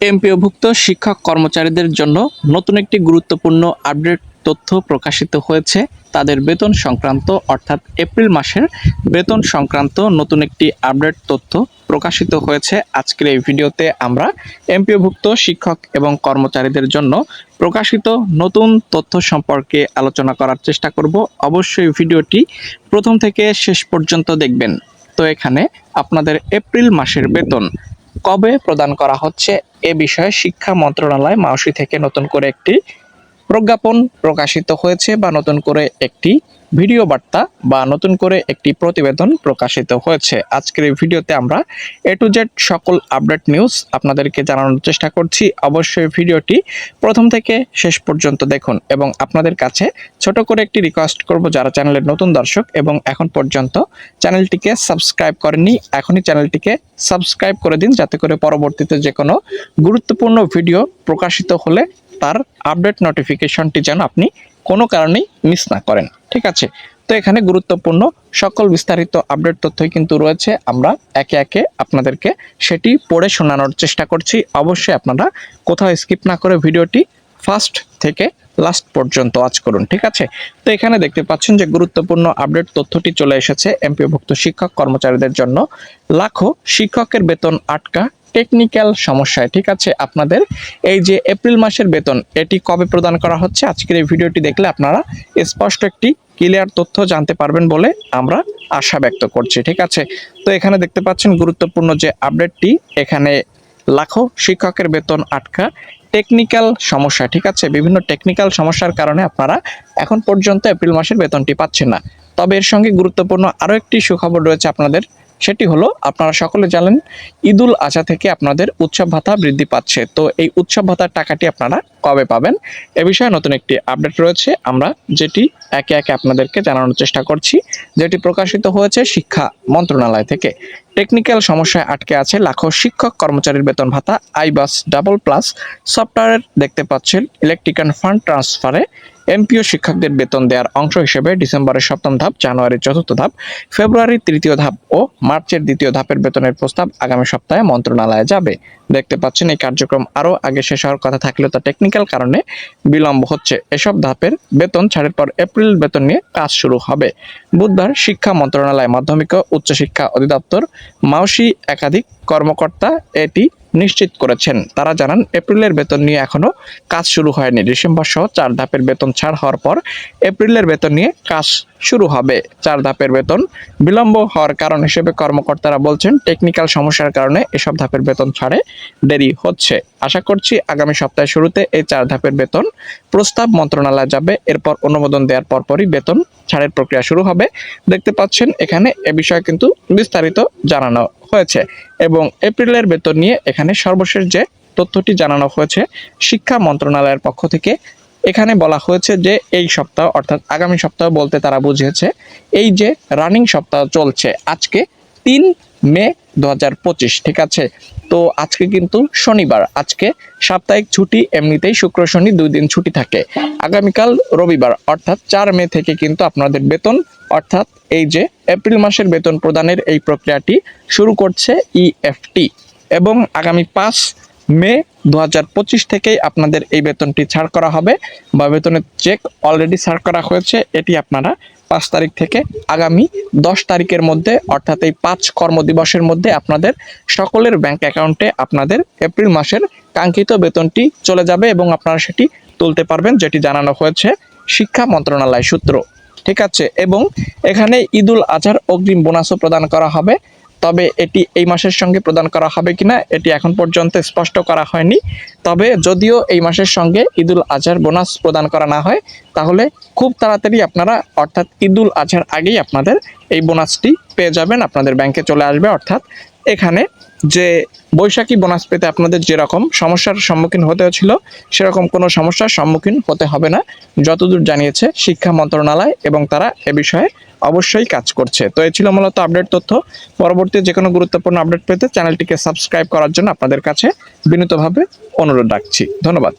এমপিওভুক্ত শিক্ষক কর্মচারীদের জন্য নতুন একটি গুরুত্বপূর্ণ আপডেট তথ্য প্রকাশিত হয়েছে তাদের বেতন সংক্রান্ত, অর্থাৎ এপ্রিল মাসের বেতন সংক্রান্ত নতুন একটি আপডেট তথ্য প্রকাশিত হয়েছে। আজকের এই ভিডিওতে আমরা এমপিওভুক্ত শিক্ষক এবং কর্মচারীদের জন্য প্রকাশিত নতুন তথ্য সম্পর্কে আলোচনা করার চেষ্টা করব। অবশ্যই ভিডিওটি প্রথম থেকে শেষ পর্যন্ত দেখবেন। তো এখানে আপনাদের এপ্রিল মাসের বেতন কবে প্রদান করা হচ্ছে এ বিষয়ে শিক্ষা মন্ত্রণালয় মাউসি থেকে নতুন করে একটি প্রজ্ঞাপন প্রকাশিত হয়েছে বা নতুন করে একটি ভিডিও বার্তা বা নতুন করে একটি প্রতিবেদন প্রকাশিত হয়েছে। আজকের এই ভিডিওতে আমরা এ টু জেড সকল আপডেট নিউজ আপনাদেরকে জানানোর চেষ্টা করছি। অবশ্যই ভিডিওটি প্রথম থেকে শেষ পর্যন্ত দেখুন এবং আপনাদের কাছে ছোট করে একটি রিকোয়েস্ট করব যারা চ্যানেলের নতুন দর্শক এবং এখন পর্যন্ত চ্যানেলটিকে সাবস্ক্রাইব করেননি, এখনই চ্যানেলটিকে সাবস্ক্রাইব করে দিন যাতে করে পরবর্তীতে যে কোনো গুরুত্বপূর্ণ ভিডিও প্রকাশিত হলে তার আপডেট নোটিফিকেশনটি যেন আপনি কোনো কারণেই মিস না করেন। ঠিক আছে? তো এখানে গুরুত্বপূর্ণ সকল বিস্তারিত আপডেট তথ্যই কিন্তু রয়েছে। আমরা একে একে আপনাদেরকে সেটি পড়ে শোনানোর চেষ্টা করছি। অবশ্যই আপনারা কোথাও স্কিপ না করে ভিডিওটি ফার্স্ট থেকে লাস্ট পর্যন্ত ওয়াচ করুন। ঠিক আছে? তো এখানে দেখতে পাচ্ছেন যে গুরুত্বপূর্ণ আপডেট তথ্যটি চলে এসেছে। এমপিভুক্ত শিক্ষক কর্মচারীদের জন্য। লাখো শিক্ষকের বেতন আটকা। টেকনিক্যাল সমস্যায়, ঠিক আছে? আপনাদের এই যে এপ্রিল মাসের বেতন, এটি কবে প্রদান করা হচ্ছে? আজকের এই ভিডিওটি দেখলে আপনারা স্পষ্ট একটি ক্লিয়ার তথ্য জানতে পারবেন বলে আমরা আশা ব্যক্ত করছি, ঠিক আছে? তো এখানে দেখতে পাচ্ছেন গুরুত্বপূর্ণ যে আপডেটটি এখানে লাখো শিক্ষকের বেতন আটকা টেকনিক্যাল সমস্যা, ঠিক আছে? বিভিন্ন টেকনিক্যাল সমস্যার কারণে আপনারা এখন পর্যন্ত এপ্রিল মাসের বেতনটি পাচ্ছেন না। তবে এর সঙ্গে গুরুত্বপূর্ণ আরও একটি সুখবর রয়েছে আপনাদের। সেটি হলো, আপনারা সকলে জানেন, ঈদুল আজহা থেকে আপনাদের উৎসব ভাতা বৃদ্ধি পাচ্ছে। তো এই উৎসব ভাতার টাকাটি আপনারা কবে পাবেন? এ বিষয়ে নতুন একটি আপডেট রয়েছে। আমরা যেটি একে একে আপনাদেরকে জানানোর চেষ্টা করছি। যেটি প্রকাশিত হয়েছে শিক্ষা মন্ত্রণালয় থেকে। টেকনিক্যাল সমস্যায় আটকে আছে লাখো শিক্ষক কর্মচারীর বেতন ভাতা। আইবাস ডাবল প্লাস সফটওয়্যার দেখতে পাচ্ছেন। ইলেকট্রিক্যাল ফান্ড ট্রান্সফারে এমপিও শিক্ষকদের বেতন দেওয়ার অংশ হিসেবে ডিসেম্বরের সপ্তম ধাপ, জানুয়ারির চতুর্থ ধাপ, ফেব্রুয়ারির তৃতীয় ধাপ ও মার্চের দ্বিতীয় ধাপের বেতনের প্রস্তাব আগামী সপ্তাহে মন্ত্রণালয়ে যাবে। দেখতে পাচ্ছেন, এই কার্যক্রম আরও আগে শেষ হওয়ার কথা থাকলেও তা টেকনিক্যাল কারণে বিলম্ব হচ্ছে। এসব ধাপের বেতন ছাড়ের পর এপ্রিল বেতন নিয়ে কাজ শুরু হবে। বুধবার শিক্ষা মন্ত্রণালয় মাধ্যমিক ও উচ্চশিক্ষা অধিদপ্তর মাউসি একাধিক কর্মকর্তা এটি নিশ্চিত করেছেন। তারা জানান, এপ্রিলের বেতন নিয়ে এখনও কাজ শুরু হয়নি। ডিসেম্বর সহ চার ধাপের বেতন ছাড় হওয়ার পর এপ্রিলের বেতন নিয়ে কাজ শুরু হবে। চার ধাপের বেতন বিলম্ব হওয়ার কারণ হিসেবে কর্মকর্তারা বলছেন, টেকনিক্যাল সমস্যার কারণে এসব ধাপের বেতন ছাড়ে দেরি হচ্ছে। আশা করছি আগামী সপ্তাহের শুরুতে এই চার ধাপের বেতন প্রস্তাব মন্ত্রণালয়ে যাবে। এরপর অনুমোদন দেওয়ার পরপরই বেতন ছাড়ের প্রক্রিয়া শুরু হবে। দেখতে পাচ্ছেন, এখানে এ বিষয়ে কিন্তু বিস্তারিত জানানো হয়েছে এবং এপ্রিলের বেতন নিয়ে এখানে সর্বশেষ যে তথ্যটি জানানো হয়েছে শিক্ষা মন্ত্রণালয়ের পক্ষ থেকে, এখানে বলা হয়েছে যে এই সপ্তাহ অর্থাৎ আগামী সপ্তাহ বলতে তারা বুঝিয়েছে, এই যে রানিং সপ্তাহ চলছে, আজকে তিন মে দু হাজার পঁচিশ, ঠিক আছে? তো আজকে কিন্তু শনিবার, আজকে সাপ্তাহিক ছুটি, এমনিতেই শুক্র শনি দুই দিন ছুটি থাকে। আগামীকাল রবিবার, অর্থাৎ চার মে থেকে কিন্তু আপনাদের বেতন, অর্থাৎ এই যে এপ্রিল মাসের বেতন প্রদানের এই প্রক্রিয়াটি শুরু করছে ইএফটি এবং আগামী পাঁচ মে দু হাজার পঁচিশ থেকেই আপনাদের এই বেতনটি ছাড় করা হবে বা বেতনের চেক অলরেডি ছাড় করা হয়েছে, এটি আপনারা পাঁচ তারিখ থেকে আগামী দশ তারিখের মধ্যে, অর্থাৎ এই পাঁচ কর্মদিবসের মধ্যে আপনাদের সকলের ব্যাংক অ্যাকাউন্টে আপনাদের এপ্রিল মাসের কাঙ্ক্ষিত বেতনটি চলে যাবে এবং আপনারা সেটি তুলতে পারবেন, যেটি জানানো হয়েছে শিক্ষা মন্ত্রণালয় সূত্র। ঠিক আছে, এবং এখানে ঈদুল আজহার অগ্রিম বোনাসও প্রদান করা হবে। তবে এটি এই মাসের সঙ্গে প্রদান করা হবে কিনা এটি এখন পর্যন্ত স্পষ্ট করা হয়নি। তবে যদিও এই মাসের সঙ্গে ঈদুল আজহার বোনাস প্রদান করা না হয়, তাহলে খুব তাড়াতাড়ি আপনারা অর্থাৎ ঈদুল আজহার আগেই আপনাদের এই বোনাসটি পেয়ে যাবেন, আপনাদের ব্যাংকে চলে আসবে, অর্থাৎ এখানে যে বৈশাখী বোনাস পেতে আপনাদের যেরকম সমস্যার সম্মুখীন হতে হয়েছিল, সেরকম কোনো সমস্যার সম্মুখীন হতে হবে না। যতদূর জানিয়েছে শিক্ষা মন্ত্রণালয় এবং তারা এ বিষয়ে অবশ্যই কাজ করছে। তো এ ছিল মূলত আপডেট তথ্য। পরবর্তী যে কোনো গুরুত্বপূর্ণ আপডেট পেতে চ্যানেলটিকে সাবস্ক্রাইব করার জন্য আপনাদের কাছে বিনীতভাবে অনুরোধ রাখছি। ধন্যবাদ।